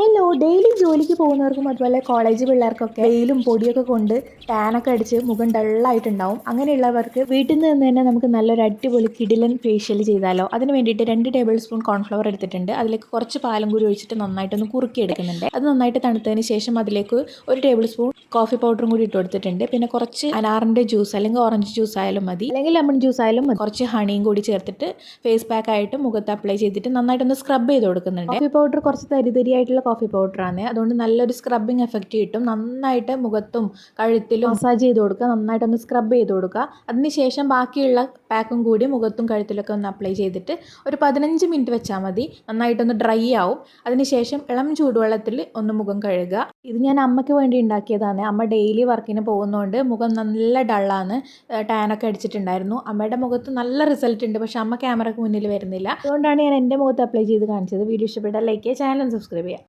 Hello daily ജോലിക്ക് പോകുന്നവർക്കും അതുപോലെ college പിള്ളേർക്കൊക്കെ വെയിലും പൊടിയൊക്കെ കൊണ്ട് ടാനൊക്കെ അടിച്ച് മുഖം ഡള്ളായിട്ടുണ്ടാവും അങ്ങനെയുള്ളവർക്ക് വീട്ടിൽ നിന്ന് തന്നെ നമുക്ക് നല്ലൊരു അടിപൊളി കിടിലൻ ഫേഷ്യൽ ചെയ്താലോ. അതിന് വേണ്ടിയിട്ട് രണ്ട് ടേബിൾ സ്പൂൺ കോൺഫ്ലവർ എടുത്തിട്ടുണ്ട്. അതിലേക്ക് കുറച്ച് പാലും കൂടി ഒഴിച്ചിട്ട് നന്നായിട്ടൊന്ന് കുറുക്കി എടുക്കുന്നുണ്ട് അത് നന്നായിട്ട് തണുത്തതിന് ശേഷം അതിലേക്ക് ഒരു ടേബിൾ സ്പൂൺ കോഫി പൗഡറും കൂടി ഇട്ട് കൊടുത്തിട്ടുണ്ട്. പിന്നെ കുറച്ച് അനാറിന്റെ ജ്യൂസ് അല്ലെങ്കിൽ ഓറഞ്ച് ജ്യൂസ് ആയാലും മതി. അല്ലെങ്കിൽ ലെമൺ ജ്യൂസ് ആയാലും മതി. കുറച്ച് ഹണിയും കൂടി ചേർത്തിട്ട് ഫേസ് പാക്ക് ആയിട്ട് മുഖത്ത് അപ്ലൈ ചെയ്തിട്ട് നന്നായിട്ടൊന്ന് സ്ക്രബ് ചെയ്ത് കൊടുക്കുന്നുണ്ട്. കോഫി പൗഡർ കുറച്ച് തരി തരിയായിട്ടുള്ള കോഫി പൗഡറാണ് അതുകൊണ്ട് നല്ലൊരു സ്ക്രബിങ് എഫക്റ്റ് കിട്ടും. നന്നായിട്ട് മുഖത്തും കഴുത്തിലും മസാജ് ചെയ്ത് കൊടുക്കുക. നന്നായിട്ടൊന്ന് സ്ക്രബ് ചെയ്ത് കൊടുക്കുക. അതിനുശേഷം ബാക്കിയുള്ള പാക്കും കൂടി മുഖത്തും കഴുത്തിലൊക്കെ ഒന്ന് അപ്ലൈ ചെയ്തിട്ട് ഒരു പതിനഞ്ച് മിനിറ്റ് വെച്ചാൽ മതി. നന്നായിട്ടൊന്ന് ഡ്രൈ ആവും. അതിനുശേഷം ഇളം ചൂടുവെള്ളത്തിൽ ഒന്ന് മുഖം കഴുകുക. ഇത് ഞാൻ അമ്മയ്ക്ക് വേണ്ടി ഉണ്ടാക്കിയതാണ്. അമ്മ ഡെയിലി വർക്കിന് പോകുന്നതുകൊണ്ട് മുഖം നല്ല ഡള്ളാണ് ടാനൊക്കെ അടിച്ചിട്ടുണ്ടായിരുന്നു. അമ്മയുടെ മുഖത്ത് നല്ല റിസൾട്ട് ഉണ്ട്. പക്ഷെ അമ്മ ക്യാമറയ്ക്ക് മുന്നിൽ വരുന്നില്ല. അതുകൊണ്ടാണ് ഞാൻ എന്റെ മുഖത്ത് അപ്ലൈ ചെയ്ത് കാണിച്ചത്. വീഡിയോ ഇഷ്ടപ്പെട്ടാൽ ലൈക്ക് ചെയ്യുക ചാനൽ സബ്സ്ക്രൈബ് ചെയ്യുക.